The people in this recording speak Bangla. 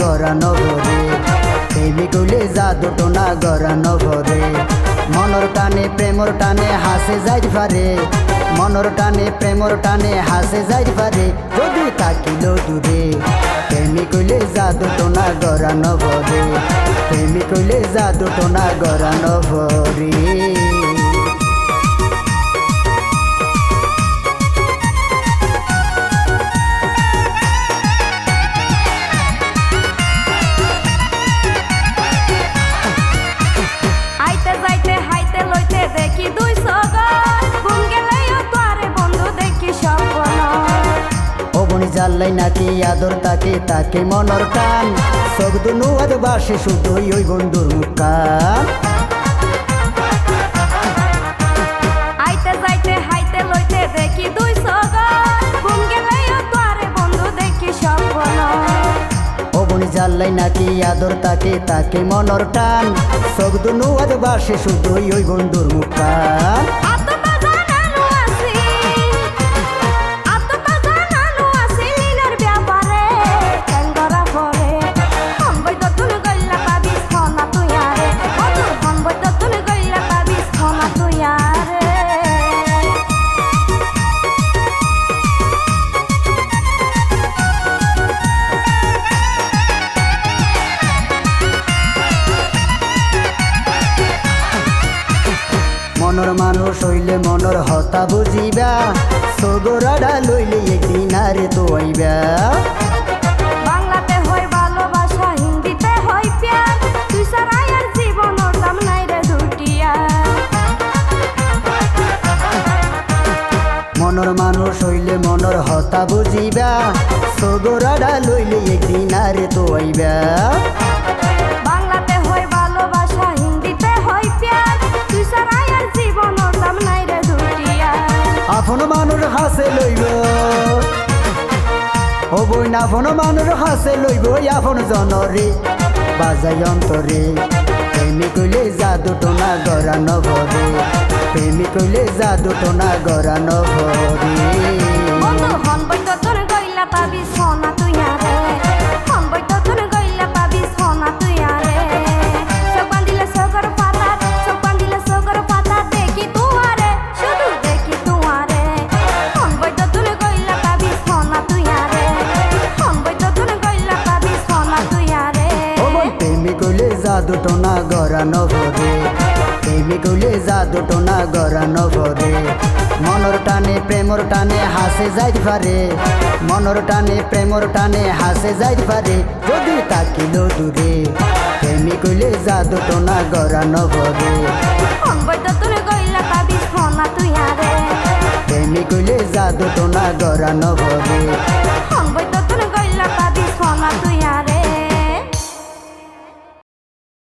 গড়ানো ভরে প্রেমিক হইলে জাদু টোনা গড়ানো ভরে মনর টানে, প্রেমর টানে, হাসে যাই পারে মনর টানে, প্রেমর টানে, হাসে যাই পারে যদি তাকিল দূরে। প্রেমিক হইলে জাদু টোনা গড়ানো ভরে প্রেমিক হইলে জাদু টোনা গড়ানো ভরে আইতে জাল্লাই নাকি আদর তাকে তাকে মনর টান সব দুনু আদ বাসে শুধুই ওই বন্ধুর মুখান আইতে যাইতে হাইতে লইতে দেখি দুই জাল্লাই নাকি আদর তাকে তাকে মনর টান সব আদ বাসে শুধুই ওই বন্ধুর মুখান মনর মানুষ হইলে মনর হতা বুঝিবা। সগরাডা লইলে একদিন আরে তো আইবা বাংলাতে হয় ভালোবাসা হিন্দিতে হয় প্যার। তুই সারাই আর জীবন দাম নাই রে দুটিয়া। মনর মানুষ হইলে মনর হতা বুঝিবা। সগরাডা লইলে একদিন আরে তো আইবা না আপন মানুষ হাসে লইব আপন জনরে। বাজাই অন্তরে প্রেমিক কইলে জাদু টোনা গড়ানো ভরে প্রেমিক হইলে জাদু টোনা গড়ানো ভরে বন্ধু হন জাদু টোনা গড়ানো ভরে প্রেমিক হইলে জাদু টোনা গড়ানো ভরে মনর টানে প্রেমর টানে হাসে যাইত পারে। মনর টানে প্রেমর টানে হাসে যাইত পারে। যদি তাকিল দূরে প্রেমিক হইলে জাদু টোনা গড়ানো ভরে প্রেমিক হইলে জাদু টোনা গড়ানো ভরে